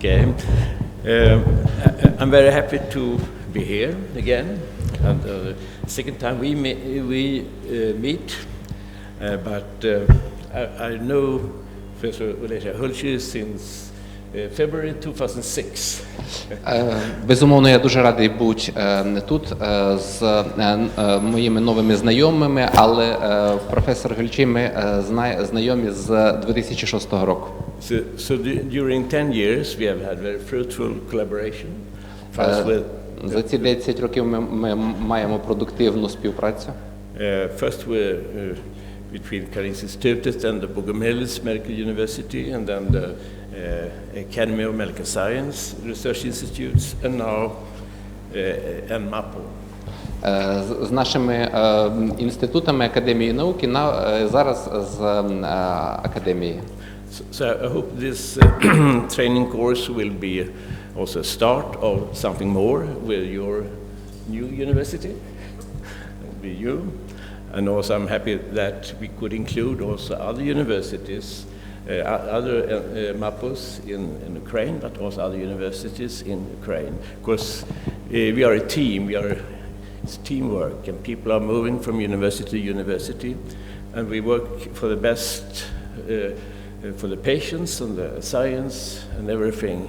Okay. Um, I- I'm very happy to be here again. And uh, second time we we uh, meet, uh, but uh, I, I know Professor Ulesha Hulshi since uh, February 2006. Е, Безумовно, я дуже радий бути е, тут е, з е, е, моїми новими знайомими, але е, професор Гельчий ми е, знайомі з 2006 року. So, so du- during 10 years we have had very fruitful collaboration. First Е, with За ці 10 років ми, ми маємо продуктивну співпрацю. Uh, first, we're uh, between Karolinska Institutet and the Bogomils Medical University, and then the uh, Academy of Medical Science Research Institutes, and now uh, NMAPO. Е, з- З нашими е, інститутами Академії науки на е, зараз з е, академії. So, so I hope this uh, training course will be also a start of something more with your new university, be you. And also I'm happy that we could include also other universities, uh, o- other uh, uh, MAPOs in, in Ukraine, but also other universities in Ukraine. Because uh, we are a team, we are, it's teamwork, and people are moving from university to university, and we work for the best uh, uh, for the patients and the science and everything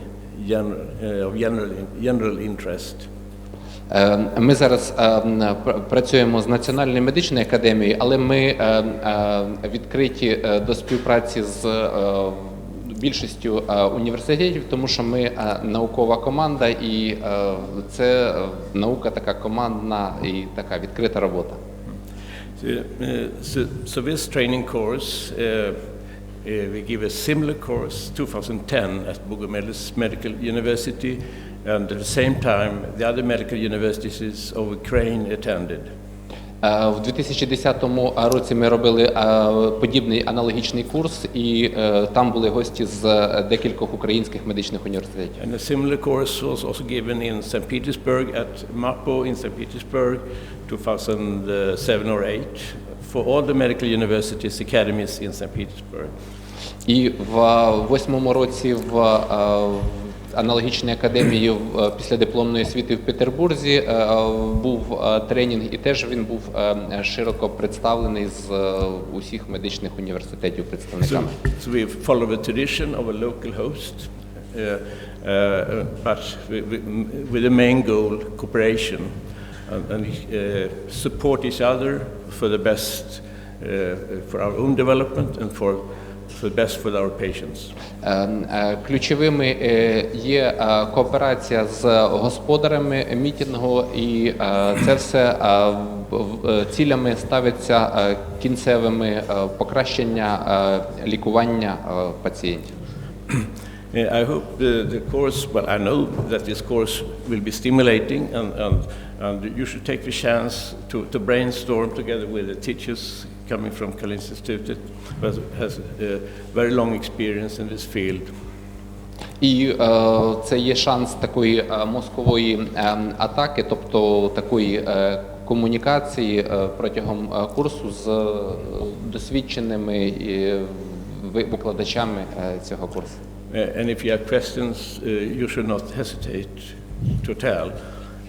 general, uh, of general, general interest. Е, Ми зараз е, м, пр- працюємо з Національною медичною академією, але ми е, е, відкриті е, до співпраці з е, більшістю е, університетів, тому що ми е, наукова команда, і е, це е, наука така командна і така відкрита робота. So, uh, so, this training course, uh, uh, we give a similar course 2010 at Bogomils Medical University, and at the same time the other medical universities of Ukraine attended. Е, В 2010 році ми робили е, подібний аналогічний курс, і е, там були гості з е, декількох українських медичних університетів. And a similar course was also given in St. Petersburg at MAPO in St. Petersburg 2007 or 8 for all the medical universities, academies in St. Petersburg. І в е, восьмому році в в аналогічній академії е, після дипломної освіти в Петербурзі е, був е, тренінг, і теж він був широко представлений з усіх медичних університетів представниками. so we follow the tradition of a local host, uh, uh, but with, the main goal cooperation and uh, support each other for the best, uh, for our own development and for, for the best for our patients. Е, е, Ключовими е, є е, кооперація з господарями мітингу, і е, це все е, в- в- цілями ставиться е, кінцевими е, покращення е, лікування е, пацієнтів. Uh, I hope the, the course, well, I know that this course will be stimulating, and, and, and you should take the chance to, to brainstorm together with the teachers coming from Kalinska Institute, has, has a very long experience in this field. І е, це є шанс такої е, мозкової е, атаки, тобто такої е, комунікації е, протягом е, курсу з е, досвідченими е, ви- викладачами е, цього курсу. Uh, and if you have questions, uh, you should not hesitate to tell.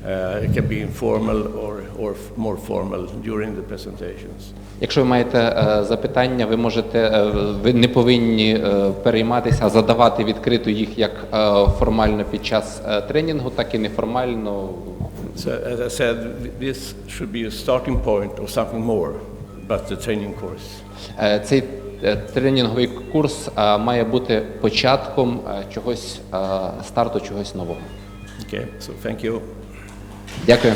Uh, it can be informal or, or more formal during the presentations. Якщо ви маєте е, запитання, ви можете е, ви не повинні е, перейматися, а задавати відкрито їх як е, формально під час е, тренінгу, так і неформально. So, as I said, this should be a starting point of something more, but the training course. Е, Цей е, тренінговий курс е, має бути початком е, чогось е, старту чогось нового. Okay, so thank you. Дякую.